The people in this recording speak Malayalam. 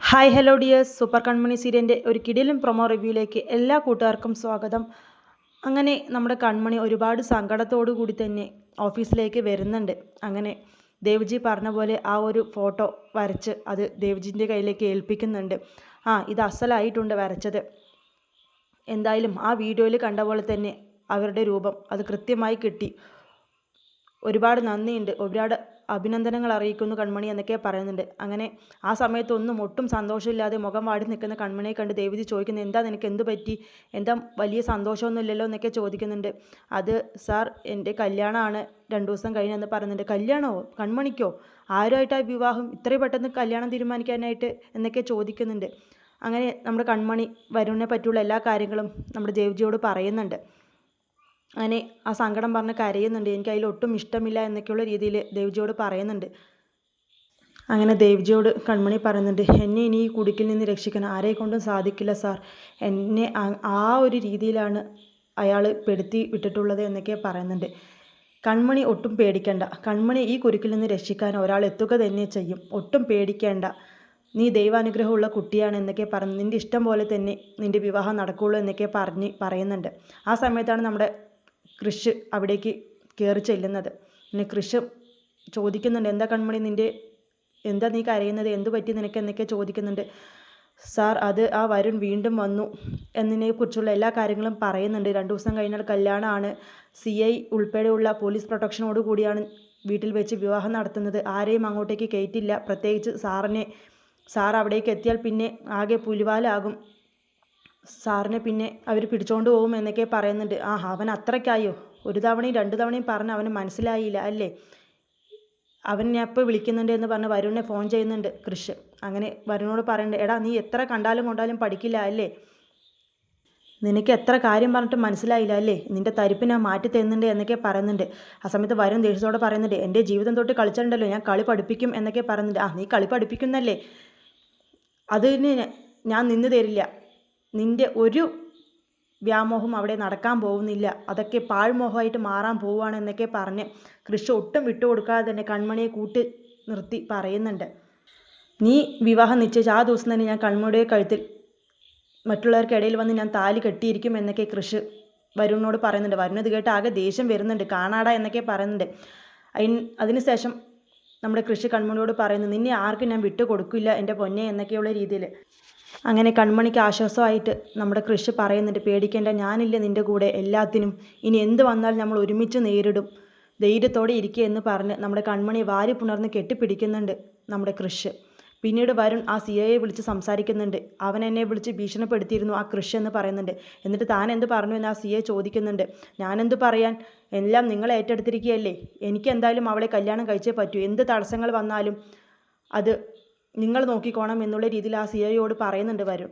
Hi hello dears super Kanmani സീരിയലിന്റെ ഒരു കിടിലും പ്രൊമോ റിവ്യൂയിലേക്ക് എല്ലാ കൂട്ടുകാർക്കും സ്വാഗതം. അങ്ങനെ നമ്മുടെ കൺമണി ഒരുപാട് സങ്കടത്തോടു കൂടി തന്നെ ഓഫീസിലേക്ക് വരുന്നുണ്ട്. അങ്ങനെ ദേവ്ജി പറഞ്ഞ പോലെ ആ ഒരു ഫോട്ടോ വരച്ച് അത് ദേവ്ജിന്റെ കയ്യിലേക്ക് ഏൽപ്പിക്കുന്നുണ്ട്. ആ ഇത് അസലായിട്ടുണ്ട് വരച്ചത്. എന്തായാലും ആ വീഡിയോയിൽ കണ്ട പോലെ തന്നെ അവരുടെ രൂപം അത് കൃത്യമായി കിട്ടി. ഒരുപാട് നന്ദിയുണ്ട്. ഒരുപാട് അഭിനന്ദനങ്ങൾ അറിയിക്കുന്നു കൺമണി എന്നൊക്കെ പറയുന്നുണ്ട്. അങ്ങനെ ആ സമയത്തൊന്നും ഒട്ടും സന്തോഷമില്ലാതെ മുഖം വാടി നിൽക്കുന്ന കൺമണിയെ കണ്ട് ദേവതി ചോദിക്കുന്നു എന്താ നിനക്ക് എന്ത് പറ്റി? എന്താ വലിയ സന്തോഷമൊന്നും ഇല്ലല്ലോ എന്നൊക്കെ ചോദിക്കുന്നുണ്ട്. അത് സാർ എന്റെ കല്യാണമാണ് രണ്ടു ദിവസം കഴിഞ്ഞെന്ന് പറയുന്നുണ്ട്. കല്യാണമോ? കൺമണിക്കോ? ആരുമായിട്ടാണ് വിവാഹം? ഇത്രയും പെട്ടെന്ന് കല്യാണം തീരുമാനിക്കാനായിട്ട്? എന്നൊക്കെ ചോദിക്കുന്നുണ്ട്. അങ്ങനെ നമ്മുടെ കൺമണി വരുണിനെ പറ്റിയുള്ള എല്ലാ കാര്യങ്ങളും നമ്മുടെ ദേവജിയോട് പറയുന്നുണ്ട്. അങ്ങനെ ആ സങ്കടം പറഞ്ഞ് കരയുന്നുണ്ട്. എനിക്ക് അതിൽ ഒട്ടും ഇഷ്ടമില്ല എന്നൊക്കെയുള്ള രീതിയിൽ ദേവ്ജിയോട് പറയുന്നുണ്ട്. അങ്ങനെ ദേവ്ജിയോട് കൺമണി പറയുന്നുണ്ട് എന്നെ ഇനി ഈ കുടുക്കിൽ നിന്ന് രക്ഷിക്കാൻ ആരെ കൊണ്ടും സാധിക്കില്ല സാർ. എന്നെ ആ ഒരു രീതിയിലാണ് അയാൾ പെടുത്തി വിട്ടിട്ടുള്ളത് എന്നൊക്കെ പറയുന്നുണ്ട്. കൺമണി ഒട്ടും പേടിക്കണ്ട. കൺമണി ഈ കുരുക്കിൽ നിന്ന് രക്ഷിക്കാൻ ഒരാൾ എത്തുക തന്നെ ചെയ്യും. ഒട്ടും പേടിക്കേണ്ട. നീ ദൈവാനുഗ്രഹമുള്ള കുട്ടിയാണ് എന്നൊക്കെ പറഞ്ഞ് നിന്റെ ഇഷ്ടം പോലെ തന്നെ നിന്റെ വിവാഹം നടക്കുകയുള്ളൂ എന്നൊക്കെ പറഞ്ഞ് പറയുന്നുണ്ട്. ആ സമയത്താണ് നമ്മുടെ കൃഷ് അവിടേക്ക് കയറി ചെല്ലുന്നത്. പിന്നെ കൃഷ് ചോദിക്കുന്നുണ്ട് എന്താ കൺമണി നിന്റെ എന്താ നീ കരയുന്നത്? എന്തു പറ്റി നിനക്ക്? എന്നൊക്കെ ചോദിക്കുന്നുണ്ട്. സാർ അത് ആ വരുൺ വീണ്ടും വന്നു കുറിച്ചുള്ള എല്ലാ കാര്യങ്ങളും പറയുന്നുണ്ട്. രണ്ട് ദിവസം കഴിഞ്ഞാൽ കല്യാണമാണ്. സി ഐ ഉൾപ്പെടെയുള്ള പോലീസ് പ്രൊട്ടക്ഷനോട് കൂടിയാണ് വീട്ടിൽ വെച്ച് വിവാഹം നടത്തുന്നത്. ആരെയും അങ്ങോട്ടേക്ക് കയറ്റില്ല. പ്രത്യേകിച്ച് സാറിനെ സാർ അവിടേക്ക് എത്തിയാൽ പിന്നെ ആകെ പുലിവാലാകും. സാറിനെ പിന്നെ അവർ പിടിച്ചോണ്ട് പോകും എന്നൊക്കെ പറയുന്നുണ്ട്. ആ അവൻ അത്രയ്ക്കായോ? ഒരു തവണയും രണ്ട് തവണയും പറഞ്ഞ് അവന് മനസ്സിലായില്ല അല്ലേ? അവൻ ഞാൻ ഇപ്പോൾ വിളിക്കുന്നുണ്ട് എന്ന് പറഞ്ഞ് വരുണിനെ ഫോൺ ചെയ്യുന്നുണ്ട് കൃഷ്. അങ്ങനെ വരുണിനോട് പറയുന്നുണ്ട് എടാ നീ എത്ര കണ്ടാലും കൊണ്ടാലും പഠിക്കില്ല അല്ലേ? നിനക്ക് എത്ര കാര്യം പറഞ്ഞിട്ട് മനസ്സിലായില്ല അല്ലേ? നിന്റെ തരിപ്പ് ഞാൻ മാറ്റി തരുന്നുണ്ട് എന്നൊക്കെ പറയുന്നുണ്ട്. ആ സമയത്ത് വരും ദേഷ്യത്തോടെ പറയുന്നുണ്ട് എന്റെ ജീവിതം തൊട്ട് കളിച്ചിട്ടുണ്ടല്ലോ ഞാൻ കളി പഠിപ്പിക്കും എന്നൊക്കെ പറയുന്നുണ്ട്. ആ നീ കളി പഠിപ്പിക്കുന്നല്ലേ? അതിന് ഞാൻ നിന്ന് തരില്ല. നിന്റെ ഒരു വ്യാമോഹം അവിടെ നടക്കാൻ പോകുന്നില്ല. അതൊക്കെ പാഴ്മോഹമായിട്ട് മാറാൻ പോവുകയാണ് എന്നൊക്കെ പറഞ്ഞ് കൃഷി ഒട്ടും വിട്ടുകൊടുക്കാതെ തന്നെ കൺമണിയെ കൂട്ടി നിർത്തി പറയുന്നുണ്ട്. നീ വിവാഹം നിശ്ചയിച്ച ആ ദിവസം തന്നെ ഞാൻ കൺമണിയുടെ കഴുത്തിൽ മറ്റുള്ളവർക്കിടയിൽ വന്ന് ഞാൻ താലി കെട്ടിയിരിക്കും എന്നൊക്കെ കൃഷി വരുണിനോട് പറയുന്നുണ്ട്. വരുന്നത് കേട്ട് ആകെ ദേഷ്യം വരുന്നുണ്ട്. കാണാടാ എന്നൊക്കെ പറയുന്നുണ്ട്. അതിന് അതിനുശേഷം നമ്മുടെ കൃഷി കൺമണിയോട് പറയുന്നു നിന്നെ ആർക്കും ഞാൻ വിട്ടു കൊടുക്കില്ല എന്റെ പൊന്നെ എന്നൊക്കെയുള്ള രീതിയിൽ. അങ്ങനെ കൺമണിക്ക് ആശ്വാസമായിട്ട് നമ്മുടെ കൃഷി പറയുന്നുണ്ട് പേടിക്കേണ്ട ഞാനില്ല നിന്റെ കൂടെ എല്ലാത്തിനും. ഇനി എന്ത് വന്നാലും നമ്മൾ ഒരുമിച്ച് നേരിടും. ധൈര്യത്തോടെ ഇരിക്കുക എന്ന് പറഞ്ഞ് നമ്മുടെ കൺമണി വാരി പുണർന്ന് കെട്ടിപ്പിടിക്കുന്നുണ്ട് നമ്മുടെ കൃഷി. പിന്നീട് വരുൺ ആ സി ഐയെ വിളിച്ച് സംസാരിക്കുന്നുണ്ട്. അവൻ എന്നെ വിളിച്ച് ഭീഷണിപ്പെടുത്തിയിരുന്നു ആ കൃഷി എന്ന് പറയുന്നുണ്ട്. എന്നിട്ട് താൻ എന്ത് പറഞ്ഞു എന്ന് ആ സി ഐ ചോദിക്കുന്നുണ്ട്. ഞാനെന്ത് പറയാൻ? എല്ലാം നിങ്ങൾ ഏറ്റെടുത്തിരിക്കുകയല്ലേ? എനിക്ക് എന്തായാലും അവളെ കല്യാണം കഴിച്ചേ പറ്റൂ. എന്ത് തടസ്സങ്ങൾ വന്നാലും അത് നിങ്ങൾ നോക്കിക്കോണം എന്നുള്ള രീതിയിൽ ആ സി ഐയോട് പറയുന്നുണ്ട് വരുൺ.